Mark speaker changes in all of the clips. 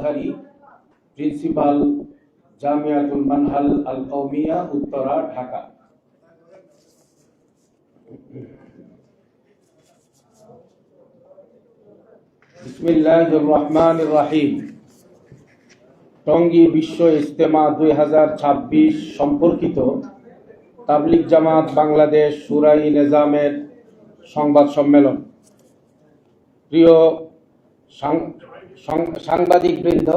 Speaker 1: Azhari principal Jamiatul Manhal Al কৌমিয়া Uttara, Dhaka. বিসমিল্লাহির রহমানির রহিম। টঙ্গী বিশ্ব ইজতেমা দুই হাজার ছাব্বিশ সম্পর্কিত তাবলিগ জামাত বাংলাদেশ সুরাই নিজামের সংবাদ সম্মেলন। প্রিয় সাংবাদিকবৃন্দ,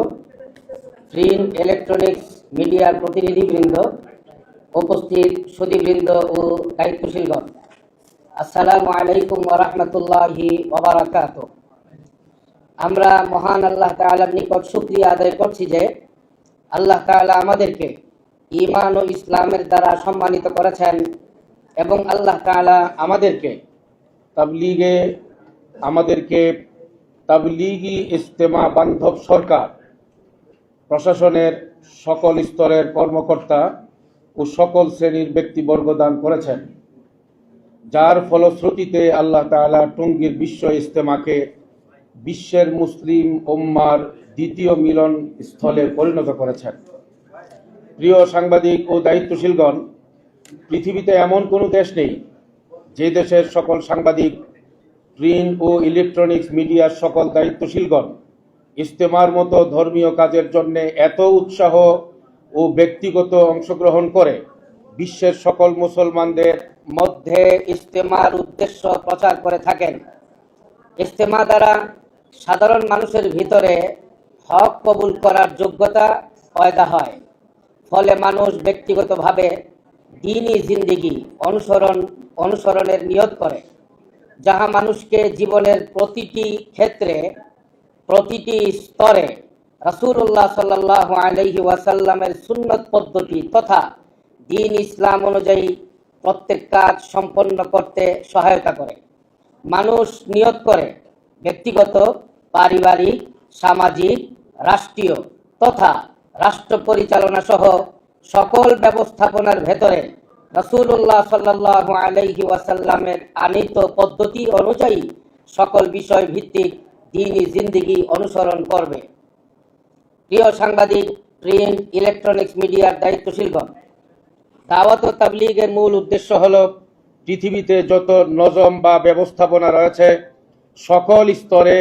Speaker 2: প্রিন্ট ইলেকট্রনিক্স মিডিয়ার প্রতিনিধিবৃন্দ, উপস্থিত সুদীবৃন্দ ও দায়িত্বশীলগণ। আসসালামু আলাইকুম ওরহমতুল্লাহি ওবরাকাত আমরা মহান আল্লাহ তাআলার নিকট শুকরিয়া আদায় করছি যে আল্লাহ তাআলা আমাদেরকে ইমান ও ইসলামের দ্বারা সম্মানিত করেছেন এবং আল্লাহ তাআলা আমাদেরকে
Speaker 1: তাবলিগে আমাদেরকে তাবলিগি ইজতেমা বান্ধব সরকার, প্রশাসনের সকল স্তরের কর্মকর্তা ও সকল শ্রেণির ব্যক্তিবর্গ দান করেছেন, যার ফলশ্রুতিতে আল্লাহ তাআলা টঙ্গীর বিশ্ব ইজতেমাকে বিশ্বের মুসলিম ওম্মার দ্বিতীয় মিলন স্থলে পরিণত করেছেন। প্রিয় সাংবাদিক ও দায়িত্বশীলগণ, পৃথিবীতে এমন কোনো দেশ নেই যে দেশের সকল সাংবাদিক প্রিন্ট ও ইলেকট্রনিক্স মিডিয়ার সকল দায়িত্বশীলগণ, ইস্তেমার মতো ধর্মীয় কাজের জন্য এত উৎসাহ ও ব্যক্তিগত অংশগ্রহণ করে বিশ্বের সকল মুসলমানদের
Speaker 2: মধ্যে ইস্তেমার উদ্দেশ্য প্রচার করে থাকেন। ইস্তেমা দ্বারা সাধারণ মানুষের ভিতরে হক কবুল করার যোগ্যতা পয়দা হয়। ফলে মানুষ ব্যক্তিগতভাবে দিনই জিন্দিগি অনুসরণ, অনুসরণের নিয়ত করে। যাহা মানুষকে জীবনের প্রতিটি ক্ষেত্রে, প্রতিটি স্তরে রাসূলুল্লাহ সাল্লাল্লাহু আলাইহি ওয়াসাল্লামের সুন্নত পদ্ধতি তথা দিন ইসলাম অনুযায়ী প্রত্যেক কাজ সম্পন্ন করতে সহায়তা করে। মানুষ নিয়ত করে ব্যক্তিগত, পারিবারিক, সামাজিক, রাষ্ট্রীয় তথা রাষ্ট্র পরিচালনা সহ সকল ব্যবস্থাপনার ভেতরে রাসূলুল্লাহ সাল্লাল্লাহু আলাইহি ওয়াসাল্লামের আনিত পদ্ধতি অনুযায়ী সকল বিষয় ভিত্তিক দিনই জিন্দিগি অনুসরণ করবে। প্রিয় সাংবাদিক, প্রিন্ট, ইলেকট্রনিক্স মিডিয়ার দায়িত্বশীলগণ,
Speaker 1: দাওয়াত ও তাবলিগের মূল উদ্দেশ্য হল পৃথিবীতে যত নজম বা ব্যবস্থাপনা রয়েছে, সকল স্তরে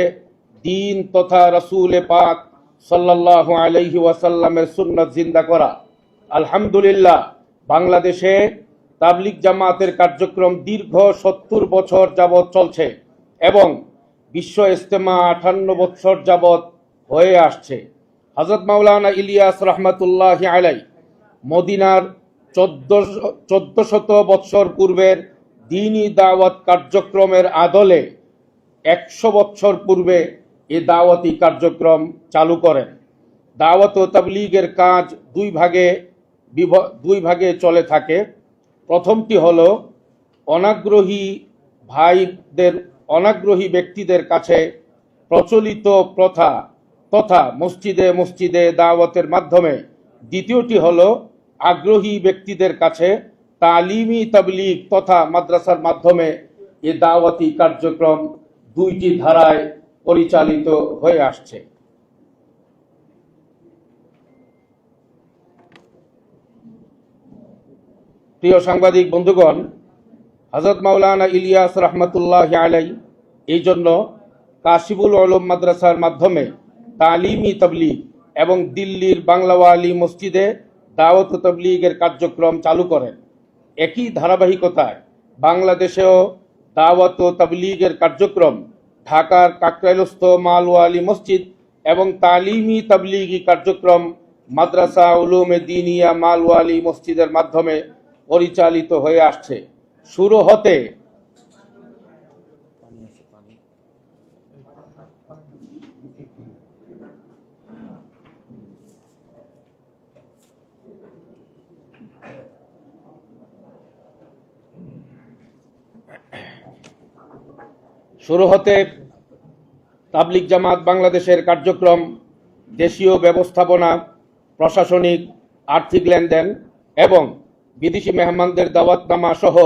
Speaker 1: দিন তথা রসুল পাক সাল্লাহ আলহি ওয়াসাল্লামের সুন্নত জিন্দা করা। আলহামদুলিল্লাহ বাংলাদেশে তাবলিগ জামাতের কার্যক্রম দীর্ঘ সত্তর বছর যাবৎ চলছে এবং বিশ্ব ইস্তেমা আটান্ন বছর যাবৎ হয়ে আসছে। হজরত মাওলানা ইলিয়াস রহমতুল্লাহ আলাই মদিনার চোদ্দ শত বৎসর পূর্বের দিনই দাওয়াত কার্যক্রমের আদলে একশো বৎসর পূর্বে এ দাওয়াতি কার্যক্রম চালু করেন। দাওয়াত ও তাবলিগের কাজ দুই ভাগে দুই ভাগে চলে থাকে। প্রথমটি হল, অনাগ্রহী ভাইদের, অনাগ্রহী ব্যক্তিদের কাছে প্রচলিত প্রথা তথা মসজিদে মসজিদে দাওয়াতের মাধ্যমে। দ্বিতীয়টি হল, আগ্রহী ব্যক্তিদের কাছে তালিমি তাবলিগ তথা মাদ্রাসার মাধ্যমে এ দাওয়াতি কার্যক্রম দুইটি ধারায় পরিচালিত হয়ে আসছে। প্রিয় সাংবাদিক বন্ধুগণ হজরত মাওলানা ইলিয়াস রহমতুল্লাহ আলাই এই জন্য কাশিবুল আলম মাদ্রাসার মাধ্যমে তালিমি তবলিগ এবং দিল্লির বাংলাওয়ালি মসজিদে দাওয়াত তবলিগের কার্যক্রম চালু করেন। একই ধারাবাহিকতায় বাংলাদেশেও দাওয়াত ও তবলিগের কার্যক্রম ঢাকার কাকরাইলস্থ মালওয়ালি মসজিদ এবং তালিমি তবলিগি কার্যক্রম মাদ্রাসা উলুমে দিনিয়া মালওয়ালি মসজিদের মাধ্যমে পরিচালিত হয়ে আসছে। শুরু হতে শুরু হতে তাবলিগ জামাত বাংলাদেশের কার্যক্রম, দেশীয় ব্যবস্থাপনা, প্রশাসনিক, আর্থিক লেনদেন এবং বিদেশি মেহমানদের দাওয়াতনামা সহ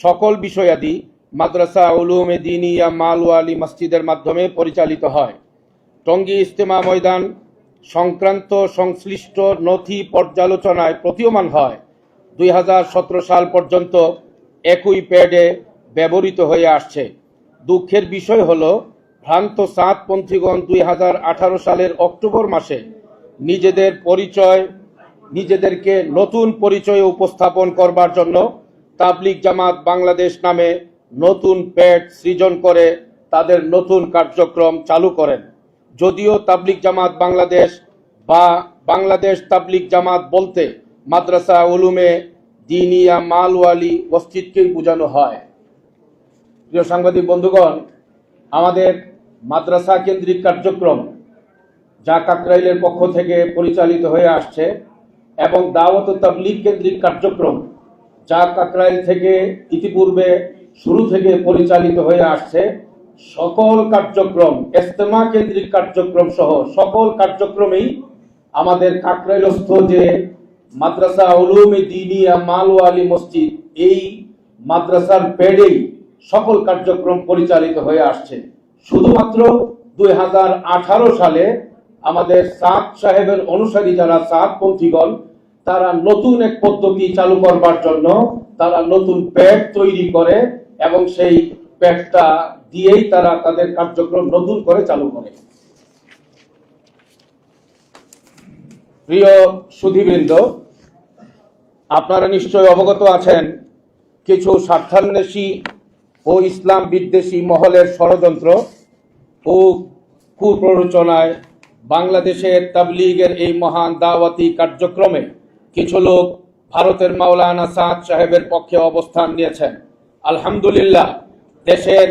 Speaker 1: সকল বিষয়াদি মাদ্রাসা, উলুমে দিনিয়া, মালওয়ালি মসজিদের মাধ্যমে পরিচালিত হয়। টঙ্গী ইজতেমা ময়দান সংক্রান্ত সংশ্লিষ্ট নথি পর্যালোচনায় প্রতীয়মান হয়। দুই হাজার সতেরো সাল পর্যন্ত একই প্যাডে ব্যবহৃত হয়ে আসছে। দুঃখের বিষয় হল, ভ্রান্ত সাতপন্থীগণ দুই সালের অক্টোবর মাসে নিজেদের পরিচয় নিজেদেরকে নতুন পরিচয়ে উপস্থাপন করবার জন্য তাবলিগ জামাত বাংলাদেশ নামে নতুন প্যাড সৃজন করে তাদের নতুন কার্যক্রম চালু করেন। যদিও তাবলিগ জামাত বাংলাদেশ বা বাংলাদেশ তাবলিগ জামাত বলতে মাদ্রাসা উলুমে দিনিয়া মালওয়ালি মসজিদকেই বোঝানো হয়। প্রিয় সাংবাদিক বন্ধুগণ, আমাদের মাদ্রাসা কেন্দ্রিক কার্যক্রম যা কাকরাইলের পক্ষ থেকে পরিচালিত হয়ে আসছে এবং দাওয়াত তাবলিগ কেন্দ্রিক কার্যক্রম, যা কাকরাইল থেকে ইতিপূর্বে শুরু থেকে পরিচালিত হয়ে আসছে, সকল কার্যক্রম এস্তেমা কেন্দ্রিক কার্যক্রম সহ সকল কার্যক্রমেই আমাদের কাকরাইলস্থ যে মাদ্রাসা উলুমে দিনিয়া মালওয়ালি মসজিদ, এই মাদ্রাসার পেডেই সকল কার্যক্রম পরিচালিত হয়ে আসছে। শুধুমাত্র দুই হাজার আঠারো সালে আমাদের সাদ সাহেবের অনুসারী যারা সাদপন্থীগণ তারা নতুন এক পদ্ধতি চালু করবার জন্য তারা নতুন প্যাড তৈরি করে এবং সেই প্যাডটা দিয়েই তারা তাদের কার্যক্রম নতুন করে চালু করে। প্রিয় সুধীবৃন্দ, আপনারা নিশ্চয় অবগত আছেন, কিছু স্বার্থান্বেষী ও ইসলাম বিদ্বেষী মহলের ষড়যন্ত্র ও কুপ্ররোচনায় বাংলাদেশের তাবলিগের এই মহান দাওয়াতি কার্যক্রমে কিছু লোক ভারতের মাওলানা সাদ সাহেবের পক্ষে অবস্থান নিয়েছেন। আলহামদুলিল্লাহ, দেশের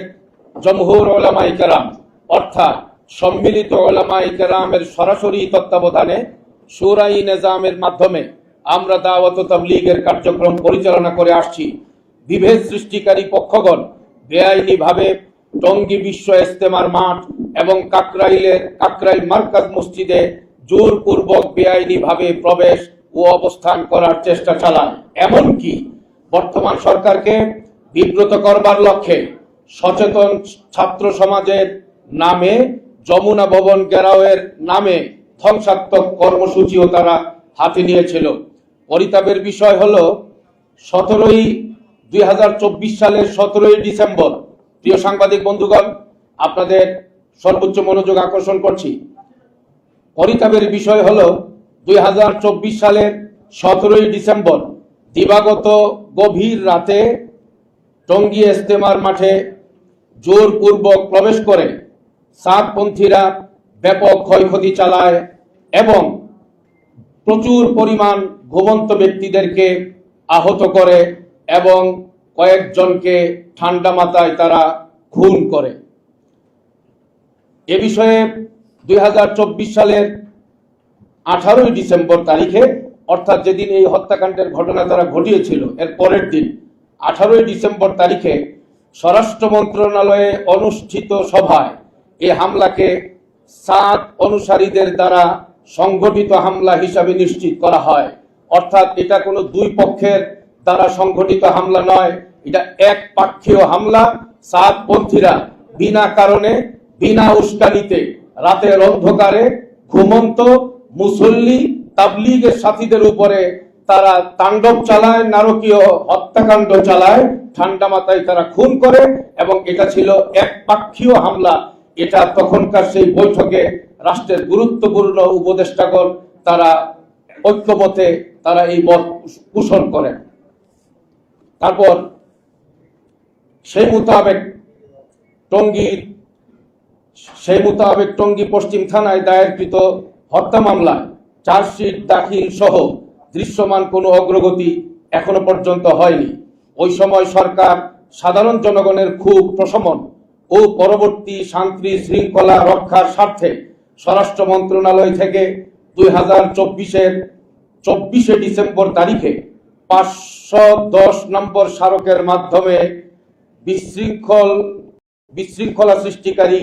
Speaker 1: জমহুর ওলামাই কেরাম, অর্থাৎ সম্মিলিত ওলামাই কেরামের সরাসরি তত্ত্বাবধানে সুরাই নিজামের মাধ্যমে আমরা দাওয়াত তাবলিগের কার্যক্রম পরিচালনা করে আসছি। বিভেদ সৃষ্টিকারী পক্ষগণ বেআইনিভাবে টঙ্গী বিশ্ব ইস্তেমার মাঠ এবং কাকরাইলের কাকরাইল মার্কাজ মসজিদে জোরপূর্বক বেআইনিভাবে প্রবেশ ও অবস্থান করার চেষ্টা চালান এমনকি বর্তমান সরকারকে বিব্রত করবার লক্ষ্যে সচেতন ছাত্র সমাজের নামে যমুনা ভবন গেরাওয়ের নামে ধ্বংসাত্মক কর্মসূচিও তারা হাতে নিয়েছিল। পরিতাপের বিষয় হল, সতেরোই দুই হাজার চব্বিশ সালের সতেরোই ডিসেম্বর প্রিয় সাংবাদিক বন্ধুগণ, আপনাদের সর্বোচ্চ মনোযোগ আকর্ষণ করছি। পরিতাপের বিষয় হল দুই হাজার চব্বিশ সালের সতেরোই ডিসেম্বর, দিবাগত গভীর রাতে টঙ্গী ইস্তেমার মাঠে জোরপূর্বক প্রবেশ করে সাতপন্থীরা ব্যাপক ক্ষয়ক্ষতি চালায় এবং প্রচুর পরিমাণ ঘুমন্ত ব্যক্তিদেরকে আহত করে এবং কয়েকজনকে ঠান্ডা মাথায় তারা খুন করে। এ বিষয়ে দুই হাজার চব্বিশ সালের আঠারোই ডিসেম্বর তারিখে, অর্থাৎ যেদিন এই হত্যাকাণ্ডের ঘটনা তারা ঘটিয়েছিল, এর পরের দিন, আঠারোই ডিসেম্বর তারিখে স্বরাষ্ট্র মন্ত্রণালয়ে অনুষ্ঠিত সভায় এই হামলাকে সাত অনুসারীদের দ্বারা সংগঠিত হামলা হিসাবে নিশ্চিত করা হয়। অর্থাৎ এটা কোনো দুই পক্ষের দ্বারা সংগঠিত হামলা নয় এটা এক পাক্ষীয় হামলা সাতপন্থীরা বিনা কারণে, বিনা উস্কানিতে রাতের অন্ধকারে ঘুমন্ত মুসল্লি তাবলিগের সাথীদের উপরে তারা তাণ্ডব চালায়, নারকীয় হত্যাকাণ্ড চালায়, ঠান্ডা মাথায় তারা খুন করে এবং এটা ছিল এক পাক্ষীয় হামলা। এটা তখনকার সেই বৈঠকে রাষ্ট্রের গুরুত্বপূর্ণ উপদেষ্টাগণ তারা ঐক্যমতে তারা এই মত পোষণ করেন। তারপর সেই মোতাবেক টঙ্গীর সেই মোতাবেক টঙ্গী পশ্চিম থানায় দায়েরকৃত হত্যা মামলায় চার্জশিট, দাখিল সহ দৃশ্যমান কোনো অগ্রগতি এখনও পর্যন্ত হয়নি। ওই সময় সরকার সাধারণ জনগণের খুব প্রশমন ও পরবর্তী শান্তি শৃঙ্খলা রক্ষার স্বার্থে স্বরাষ্ট্র মন্ত্রণালয় থেকে দুই হাজার চব্বিশের চব্বিশে ডিসেম্বর তারিখে পাঁচশো দশ নম্বর স্মারকের মাধ্যমে বিশৃঙ্খল, বিশৃঙ্খলা সৃষ্টিকারী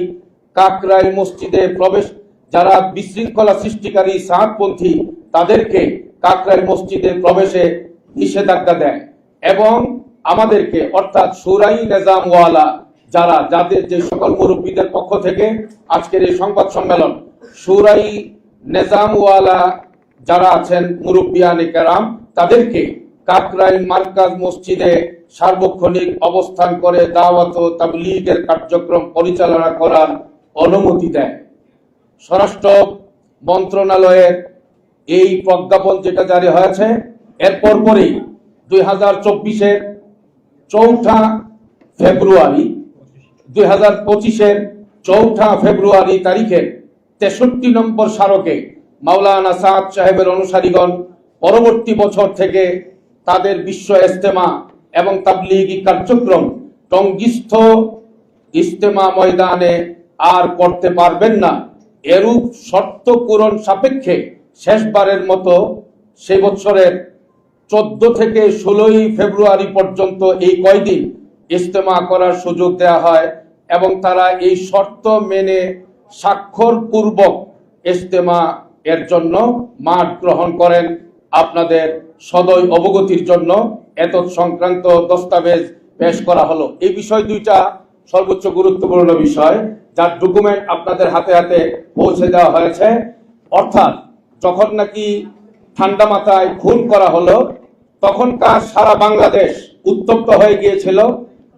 Speaker 1: কাকরাই মসজিদে প্রবেশ, যারা বিশৃঙ্খলা সৃষ্টিকারী সাতপন্থী তাদেরকে কাকরাই মসজিদে প্রবেশে নিষেধাজ্ঞা দেয় এবং আমাদেরকে, অর্থাৎ সুরাই নেজামওয়ালা, যারা, যাদের যে সকল মুরব্বীদের পক্ষ থেকে আজকের এই সংবাদ সম্মেলন, সুরাই নেজামওয়ালা যারা আছেন মুরব্বিয়ানে কেরাম, তাদেরকে কাকরাইল মার্কাজ মসজিদে সার্বক্ষণিক অবস্থান করে দাওয়াত ও তাবলীগের কার্যক্রম পরিচালনা করার অনুমতি দেয়। স্বরাষ্ট্র মন্ত্রণালয়ের এই প্রজ্ঞাপন যেটা জারি হয়েছে, এর পরপরই দুই হাজার চব্বিশের চৌঠা ফেব্রুয়ারি, দুই হাজার পঁচিশের চৌঠা ফেব্রুয়ারি তারিখে তেষট্টি নম্বর স্মারকে মাওলানা সাদ সাহেবের অনুসারীগণ পরবর্তী বছর থেকে তাদের বিশ্ব ইস্তেমা এবং তাবলিগি কার্যক্রম টঙ্গিস্থ ইস্তেমা ময়দানে আর করতে পারবেন না। এরূপ শর্ত পূরণ সাপেক্ষে শেষবারের মতো সে বছরের চোদ্দ থেকে ষোলোই ফেব্রুয়ারি পর্যন্ত এই কয়দিন ইস্তেমা করার সুযোগ দেওয়া হয় এবং তারা এই শর্ত মেনে স্বাক্ষর পূর্বক ইস্তেমা এর জন্য মাঠ গ্রহণ করেন। আপনাদের সদয় অবগতির জন্য এত সংক্রান্ত দস্তাবেজ পেশ করা হলো। এই বিষয় দুইটা সর্বোচ্চ গুরুত্বপূর্ণ বিষয়, যার ডকুমেন্ট আপনাদের হাতে হাতে পৌঁছে দেওয়া হয়েছে। অর্থাৎ যখন নাকি ঠান্ডা মাথায় খুন করা হলো, তখনকার সারা বাংলাদেশ উত্তপ্ত হয়ে গিয়েছিল।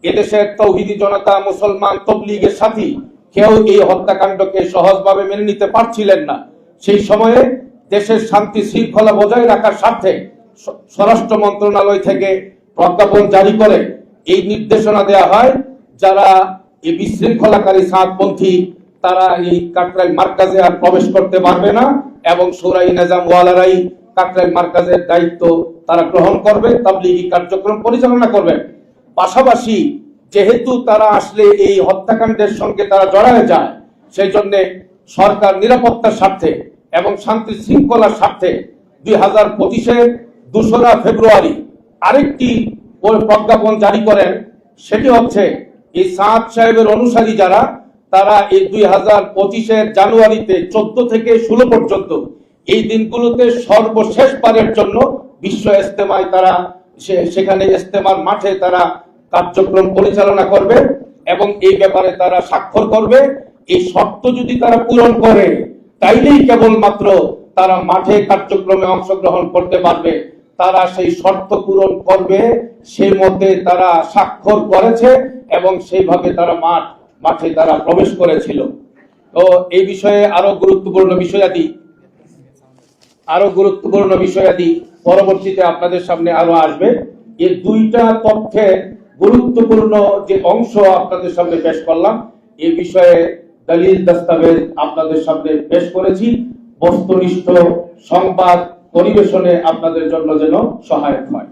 Speaker 1: এদেশের তৌহিদি জনতা, মুসলমান তবলিগের সাথী কেউ এই হত্যাকাণ্ডকে সহজভাবে মেনে নিতে পারছিলেন না। সেই সময়ে দেশের শান্তি শৃঙ্খলা বজায় রাখার স্বার্থে স্বরাষ্ট্র মন্ত্রণালয় থেকে প্রজ্ঞাপন জারি করে এই নির্দেশনা দেওয়া হয়, যারা এই বিশৃঙ্খলাকারী সাতপন্থী, তারা এই কাকরাইল মার্কাজে আর প্রবেশ করতে পারবে না এবং সুরাই নিজাম ওয়ালারাই কাকরাইল মার্কাজের দায়িত্ব তারা গ্রহণ করবে, তাবলিগি কার্যক্রম পরিচালনা করবে। পাশাপাশি যেহেতু তারা আসলে এই হত্যাকাণ্ডের সঙ্গে তারা জড়ায় যায়, সেই জন্য সরকার নিরাপত্তার স্বার্থে এবং শান্তি শৃঙ্খলার স্বার্থে দুই হাজার পঁচিশের দোসরা ফেব্রুয়ারি আরেকটি প্রজ্ঞাপন জারি করেন, সেটি হচ্ছে এই সাদ সাহেবের অনুসারী যারা, তারা এই দুই হাজার পঁচিশের জানুয়ারিতে চোদ্দ থেকে ষোলো পর্যন্ত এই দিনগুলোতে সর্বশেষবারের জন্য বিশ্ব ইস্তেমায় তারা সেখানে ইস্তেমার মাঠে তারা কার্যক্রম পরিচালনা করবে এবং এই ব্যাপারে তারা স্বাক্ষর করবে। এই শর্ত যদি তারা পূরণ করে, তাইলেই কেবলমাত্র তারা মাঠে কার্যক্রমে অংশগ্রহণ করতে পারবে। তারা সেই শর্ত পূরণ করবে সেই মতে তারা স্বাক্ষর করেছে এবং সেইভাবে তারা মাঠ, মাঠে তারা প্রবেশ করেছিল। তো এই বিষয়ে আরও গুরুত্বপূর্ণ বিষয়াদি, আরও গুরুত্বপূর্ণ বিষয়াদি পরবর্তীতে আপনাদের সামনে আরও আসবে। এই দুইটা তথ্যের গুরুত্বপূর্ণ যে অংশ আপনাদের সামনে পেশ করলাম এই বিষয়ে দলিল দস্তাবেজ আপনাদের সামনে পেশ করেছি। বস্তুনিষ্ঠ সংবাদ পরিবেশনে আপনাদের জন্য যেন সহায়ক হয়।